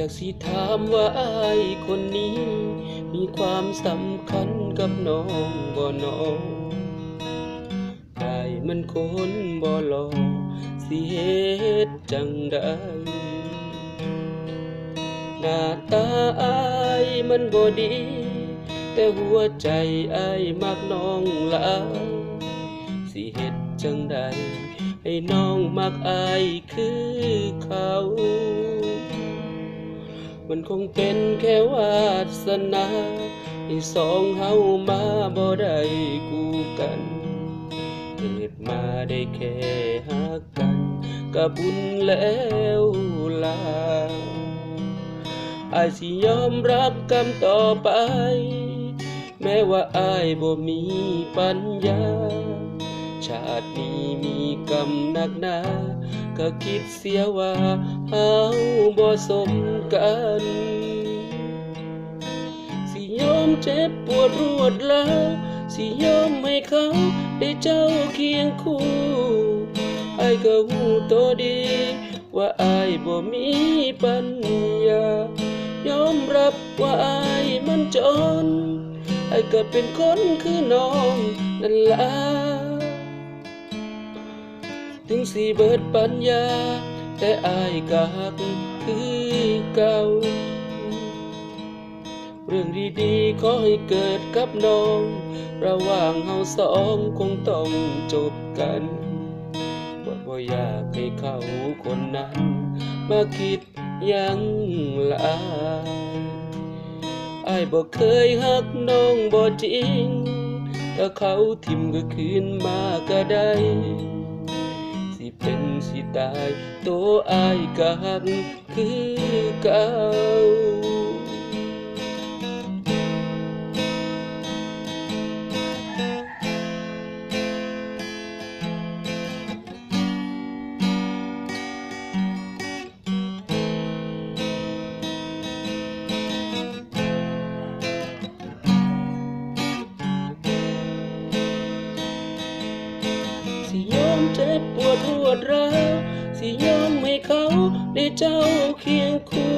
อยากสิถามว่าอายคนนี้ มีความสำคัญกับน้องบ่น้องอายมันคนบ่หลอสิเฮ็ดจังใดหน้าตาอายมันบ่ดี แต่หัวใจอายมักน้องหลายสิเฮ็ดจังใดให้น้องมักอายคือเขา มันคงเป็นแค่วาสนาให้สองเฮามาบ่ได้คู่กันเกิดมาได้แค่หักกันก็บุญแล้วล่ะอายสิยอมรับกรรมต่อไป แม้ว่าอายบ่มีปัญญา ชาตินี้มีกรรมหนักหนา ก็คิดเสียว่าเฮาบ่สมกัน สิยอมเจ็บปวดรวดแล้ว สิยอมให้เขาได้เจ้าเคียงคู่ไอ้ก็หูตัวดี ว่าไอายบ่มีปัญญายอมรับว่าไอายมันจนไอ้ก็เป็นคนคือน้องนั่นละ ถึงสิเบิดปัญญา แต่อายก็หักคือเก่า เรื่องดีๆขอให้เกิดกับน้อง ระหว่างเฮาสองคงต้องจบกันบ่บ่อยากให้เขาคนนั้น มาคิดยังลายอายบ่เคยหักน้องบ่จริง ถ้าเขาทิมก็คืนมาก็ได้ เป็นสิตายตัวอายก็หักคือเก่าสิยอมเจ็บปวดรว ดร้าวสิยอมให้เขาได้เจ้าเคียงคู่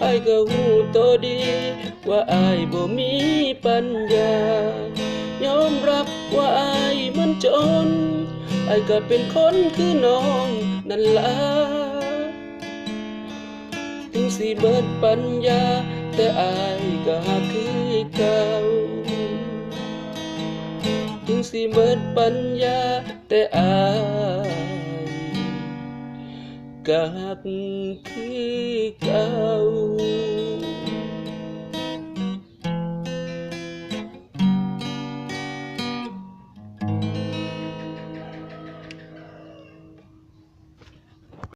ไอ้ก็หูตัวดี ว่าไอายบ่มีปัญญา ยอมรับว่าไอายมันจน ไอ้ก็เป็นคนคือน้องนั่นล่ะถึงสิเบิดปัญญาแต่อ สิเบิดปัญญาแต่อายก็หักคือเก่า